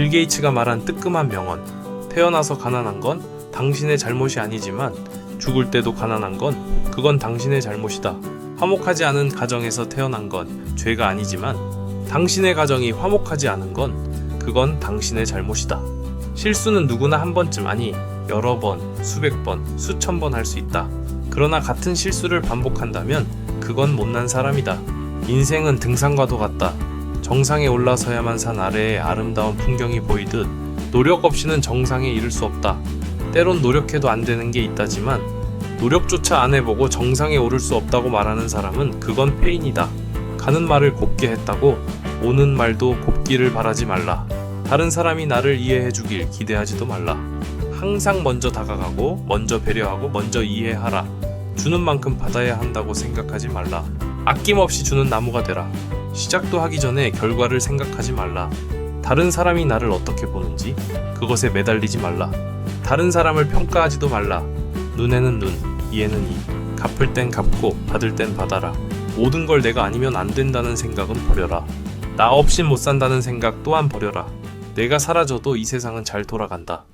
빌 게이츠가 말한 뜨끔한 명언. 태어나서 가난한 건 당신의 잘못이 아니지만 죽을 때도 가난한 건 그건 당신의 잘못이다. 화목하지 않은 가정에서 태어난 건 죄가 아니지만 당신의 가정이 화목하지 않은 건 그건 당신의 잘못이다. 실수는 누구나 한 번쯤 아니 여러 번, 수백 번, 수천 번 할 수 있다. 그러나 같은 실수를 반복한다면 그건 못난 사람이다. 인생은 등산과도 같다. 정상에 올라서야만 산 아래에 아름다운 풍경이 보이듯 노력 없이는 정상에 이를 수 없다. 때론 노력해도 안 되는 게 있다지만 노력조차 안 해보고 정상에 오를 수 없다고 말하는 사람은 그건 페인이다. 가는 말을 곱게 했다고 오는 말도 곱기를 바라지 말라. 다른 사람이 나를 이해해 주길 기대하지도 말라. 항상 먼저 다가가고 먼저 배려하고 먼저 이해하라. 주는 만큼 받아야 한다고 생각하지 말라. 아낌없이 주는 나무가 되라. 시작도 하기 전에 결과를 생각하지 말라. 다른 사람이 나를 어떻게 보는지 그것에 매달리지 말라. 다른 사람을 평가하지도 말라. 눈에는 눈, 이에는 이. 갚을 땐 갚고 받을 땐 받아라. 모든 걸 내가 아니면 안 된다는 생각은 버려라. 나 없인 못 산다는 생각 또한 버려라. 내가 사라져도 이 세상은 잘 돌아간다.